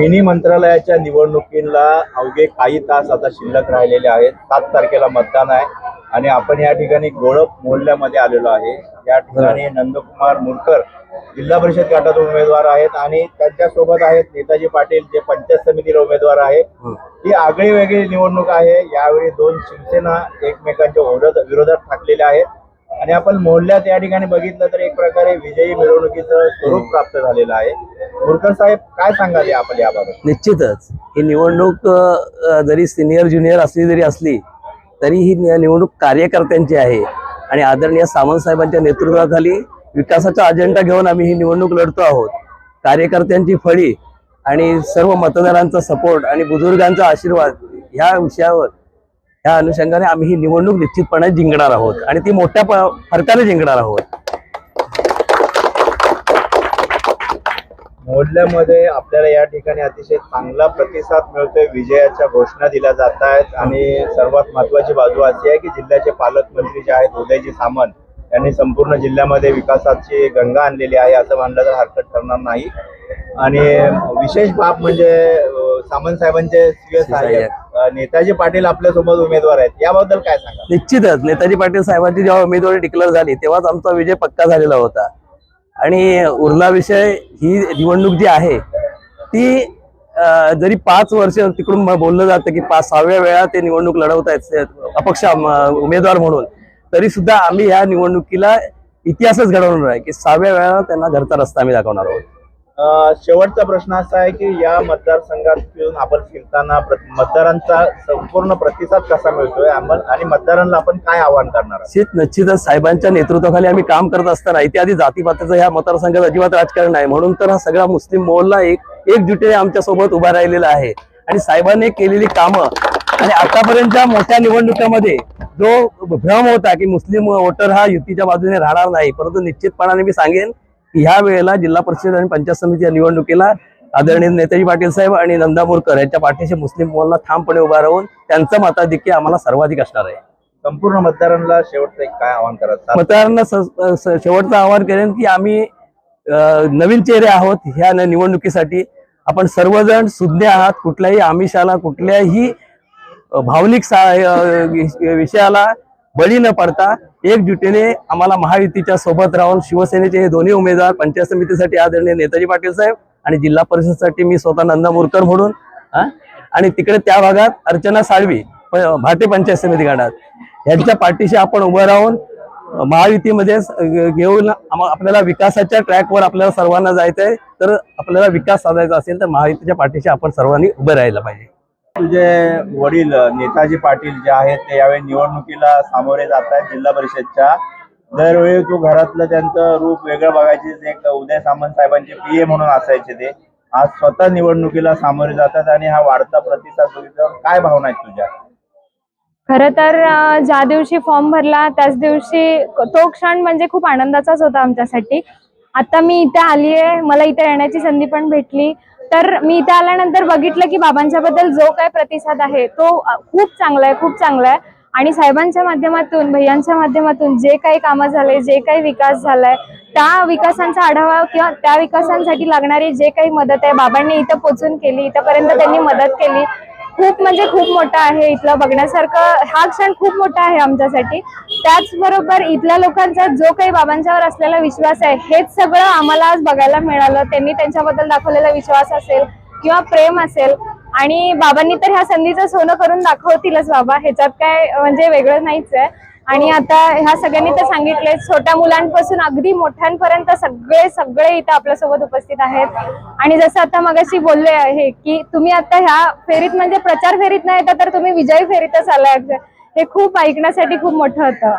Mini मंत्रालयाच्या निवडणुकीला अवघे काही तास आता शिल्लक राहिलेले आहेत. सात तारखेला मतदान आहे आणि आपण या ठिकाणी गोळप मोहल्ल्यामध्ये आलेलो आहे. या ठिकाणी नंदकुमार मुरकर जिल्हा परिषद गटातून उमेदवार आहेत आणि त्यांच्यासोबत आहेत नेताजी पाटील जे पंचायत समितीला उमेदवार आहे. ही आगळी वेगळी निवडणूक आहे. यावेळी दोन शिवसेना एकमेकांच्या विरोध- विरोधात ठाकलेल्या आहेत. आणि आपण मोहल्ल्यात या ठिकाणी बघितलं तर एक प्रकारे विजयी मिरवणुकीचं स्वरूप प्राप्त झालेलं आहे. मुरकर साहेब काय सांगाल आपण याबाबत? निश्चितच. ही निवडणूक जरी सिनियर ज्युनियर असली जरी असली तरी ही निवडणूक कार्यकर्त्यांची आहे. आणि आदरणीय सावंत साहेबांच्या नेतृत्वाखाली विकासाचा अजेंडा घेऊन आम्ही ही निवडणूक लढतो आहोत. कार्यकर्त्यांची फळी आणि सर्व मतदारांचा सपोर्ट आणि बुजुर्गांचा आशीर्वाद ह्या विषयावर ह्या अनुषंगाने आम्ही ही निवडणूक निश्चितपणे जिंकणार आहोत आणि ती मोठ्या फरकाने जिंकणार आहोत. मोहल्ल्यामध्ये आपल्याला या ठिकाणी अतिशय चांगला प्रतिसाद मिळतोय. विजयाच्या घोषणा दिल्या जात आहेत आणि सर्वात महत्वाची बाजू अशी आहे की जिल्ह्याचे पालकमंत्री जे आहेत उदयजी सामंत यांनी संपूर्ण जिल्ह्यामध्ये विकासाची गंगा आणलेली आहे असं म्हणलं तर हरकत ठरणार नाही. आणि विशेष बाब म्हणजे सामंत साहेबांचे सहाय्यक. अं, नेताजी पाटील आपल्यासोबत उमेदवार आहेत. याबद्दल काय सांगा निश्चितच. नेताजी पाटील साहेबांची जेव्हा उमेदवारी डिक्लेअर झाली तेव्हाच आमचा विजय पक्का झालेला होता. आणि उरला विषय ही निवडणूक जी आहे ती जरी पाच वर्ष तिकडून बोललं जातं की पाच सहाव्या वेळा ते निवडणूक लढवत आहेत अपक्ष उमेदवार म्हणून तरी सुद्धा आम्ही ह्या निवडणुकीला इतिहासच घडवणार आहे की सहाव्या वेळा त्यांना घरचा रस्ता आम्ही दाखवणार आहोत. शेवटचा प्रश्न असा आहे की या मतदारसंघात येऊन आपण फिरताना प्र- मतदारांचा संपूर्ण प्रतिसाद कसा मिळतोय? आम्हाला- आणि मतदारांना आपण काय आव्हान करणार आहोत? निश्चित निश्चितच साहेबांच्या नेतृत्वाखाली आम्ही काम करत असताना इत्यादी जातीपातीचं ह्या मतदारसंघात अजिबात राजकारण आहे म्हणून तर हा सगळा मुस्लिम मोहल्ला एक एकजुटीने आमच्यासोबत उभा राहिलेला आहे. आणि साहेबांनी केलेली कामं आणि आतापर्यंतच्या मोठ्या निवडणुकामध्ये जो भ्रम होता की मुस्लिम वोटर हा युतीच्या बाजूने राहणार नाही परंतु निश्चितपणाने मी सांगेन ह्या वेळेला जिल्हा परिषद आणि पंचायत समिती या निवडणुकीला आदरणीय नेताजी पाटील साहेब आणि नंदा मोरकर यांच्या पाठीशी मुस्लिम मोहल्ला ठामपणे उभा राहून त्यांचं मताधिक्य आम्हाला सर्वाधिक असणार आहे. संपूर्ण मतदारांना शेवटचं एक काय आवाहन करा मतदारांना शेवटचं आवाहन करेन की आम्ही नवीन चेहरे आहोत ह्या निवडणुकीसाठी. आपण सर्वजण सुज्ञ आहात कुठल्याही आमिषाला कुठल्याही भावनिक विषयाला बळी न पडता एकजुटीने आम्हाला महायुतीच्या सोबत राहून शिवसेनेचे हे दोन्ही उमेदवार पंचायत समितीसाठी आदरणीय नेताजी पाटील साहेब आणि जिल्हा परिषदसाठी मी स्वतः नंदा मोरकर म्हणून आणि तिकडे त्या भागात अर्चना साळवी भारतीय पंचायत समिती गणात यांच्या पाठीशी आपण उभं राहून महायुतीमध्ये घेऊन आपल्याला विकासाच्या ट्रॅकवर आपल्याला सर्वांना जायचंय. तर आपल्याला विकास साधायचा असेल तर महायुतीच्या पाठीशी आपण सर्वांनी उभं राहायला पाहिजे. तुझे वडील नेताजी पाटील जे आहेत ते यावेळी निवडणुकीला सामोरे जात आहेत जिल्हा परिषदच्या. दरवेळी तू घरातलं त्यांचं रूप वेगळं बघायचे एक उदय सामंत साहेबांचे पीए म्हणून असायचे ते. आज स्वतः निवडणुकीला सामोरे जातात आणि हा वाढता प्रतिसाद बघितल्यावर काय भावना आहेत तुझ्या? खर तर ज्या दिवशी फॉर्म भरला त्याच दिवशी तो क्षण म्हणजे खूप आनंदाचाच होता आमच्यासाठी. आता मी इथे आली आहे मला इथे येण्याची संधी पण भेटली. तर मी इथे आल्यानंतर बघितलं की बाबांच्या बद्दल जो काय प्रतिसाद आहे तो खूप चांगला आहे खूप चांगला आहे. आणि साहेबांच्या माध्यमातून भैयांच्या माध्यमातून जे काही कामं झाले जे काही विकास झालाय त्या विकासांचा आढावा किंवा त्या विकासांसाठी लागणारी जे काही मदत आहे बाबांनी इथं पोचून केली इथंपर्यंत त्यांनी मदत केली. खूप म्हणजे खूप मोठा आहे इथलं बघण्यासारखं. हा क्षण खूप मोठा आहे आमच्यासाठी. त्याचबरोबर इथल्या लोकांचा जो काही बाबांच्यावर असलेला विश्वास आहे हेच सगळं आम्हाला आज बघायला मिळालं. त्यांनी त्यांच्याबद्दल दाखवलेला विश्वास असेल किंवा प्रेम असेल. आणि बाबांनी तर ह्या संधीचं सोनं करून दाखवतीलच बाबा. ह्याच्यात काय म्हणजे वेगळं नाहीच आहे. आणि आता ह्या सगळ्यांनी तर सांगितले छोट्या मुलांपासून अगदी मोठ्यांपर्यंत सगळे सगळे इथं आपल्यासोबत उपस्थित आहेत. आणि जसं आता मगाशी बोलले आहे की तुम्ही आता ह्या फेरीत म्हणजे प्रचार फेरीत नाही येतात तर तुम्ही विजयी फेरीतच आलाय. हे खूप ऐकण्यासाठी खूप मोठं होतं.